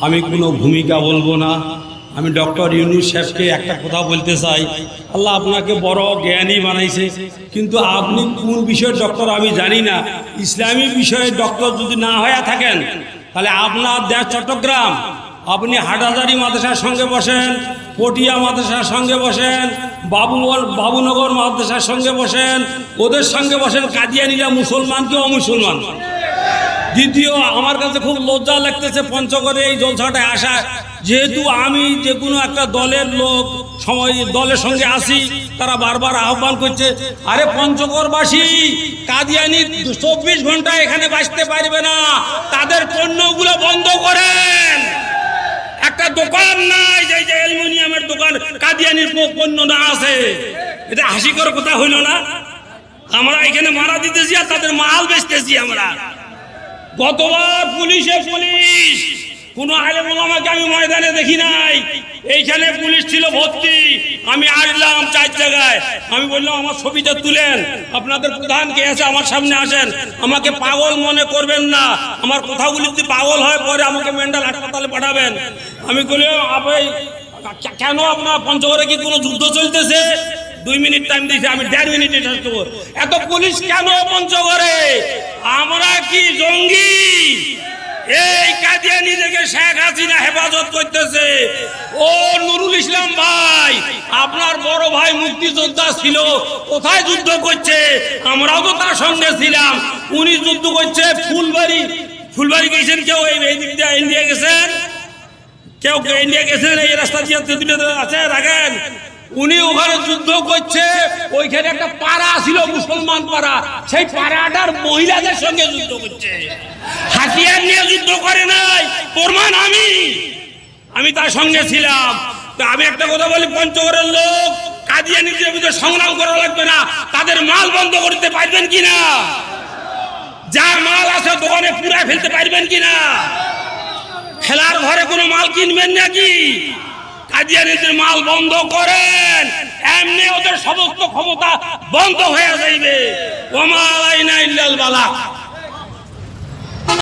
আমি কোনো ভূমিকা বলব না। আমি ডক্টর ইউনুস সাহেবকে একটা কথা বলতে চাই। আল্লাহ আপনাকে বড় জ্ঞানী বানাইছে। কিন্তু আপনি কোন বিষয়ের ডক্টর আমি জানি না। ইসলামী বিষয়ে ডক্টর যদি না হয়ে থাকেন, তাহলে আপনার দেশ চট্টগ্রাম। আপনি হাটাজারি মাদ্রাসার সঙ্গে বসেন, পটিয়া মাদ্রাসার সঙ্গে বসেন বাবু বাবুনগর মাদ্রাসার সঙ্গে বসেন, ওদের সঙ্গে বসেন কাদিয়ানিরা মুসলমান কি অমুসলমান? দ্বিতীয়, আমার কাছে খুব লজ্জা লাগতেছে পঞ্চগড়ে এই জলসাটায় আসা। যেহেতু আমি যে কোনো একটা দলের লোক, সময় দলের সঙ্গে আসি, তারা বারবার আহ্বান করছে, আরে পঞ্চগড়বাসী, কাদিয়ানি চব্বিশ ঘণ্টা এখানে বাঁচতে পারবে না, তাদের পণ্যগুলো বন্ধ করেন। একটা দোকান যে দোকান কাদিয়ানির পণ্য না আছে। এটা হাসিকর কথা হইল না। আমরা এখানে মারা দিতেছি আর তাদের মাল বেচতেছি আমরা। গতবার পুলিশে পুলিশ, কোন আলেম আমাকে আমি ময়দানে দেখি নাই। এইখানে পুলিশ ছিল ভর্তি। আমি আসলাম চার জায়গায়। আমি বললাম, আমার ছবিটা তুলেন। আপনাদের প্রধান কে আছে? আমার সামনে আসেন। আমাকে পাগল মনে করবেন না। আমার কথাগুলি যদি পাগল হয়, পরে আমাকে মেন্টাল হাসপাতালে পাঠাবেন। আমি বললাম, আপনি কেন আপনার পঞ্চগড়ে কি কোনো যুদ্ধ চলতেছে? দুই মিনিট টাইম দিয়েছে, আমি দেড় মিনিটে এত পুলিশ কেন পঞ্চগড়ে? আমরা কি জঙ্গি? এই কাদিয়ানি নিজেকে শেখ হাসিনা হেফাজত করতেছে। ও নুরুল ইসলাম ভাই, আপনার বড় ভাই মুক্তিযোদ্ধা ছিল, কোথায় যুদ্ধ করছে? আমরাও তো তার সঙ্গে ছিলাম। উনি যুদ্ধ করছে ফুলবাড়ি। ফুলবাড়ি গেছেন কেউ? এই দিক দিয়ে গেছেন? কেউ ইন্ডিয়া গেছেন এই রাস্তা দিয়ে আছে, রাখেন। উনি ওখানে যুদ্ধ করছে, ওইখানে একটা পাড়া ছিল, মুসলমান পাড়া। সেই পাড়াটার মহিলাদের সঙ্গে যুদ্ধ করছে। হাতিয়ার নিয়ে যুদ্ধ করে নাই, প্রমাণ আমি। আমি তার সঙ্গে ছিলাম। আমি একটা কথা বলি, পঞ্চগড়ের লোক কাদিয়ানিদের ভিতরে সংগ্রাম করা লাগবে না। তাদের মাল বন্ধ করতে পারবেন কিনা? যা মাল আছে দোকানে পুরায় ফেলতে পারবেন কিনা? খেলার ঘরে কোনো মাল কিনবেন নাকি? কাজিয়ানিদের মাল বন্ধ করেন। এমনি ওদের সমস্ত ক্ষমতা বন্ধ হয়ে যাইবে। ওমা বালা।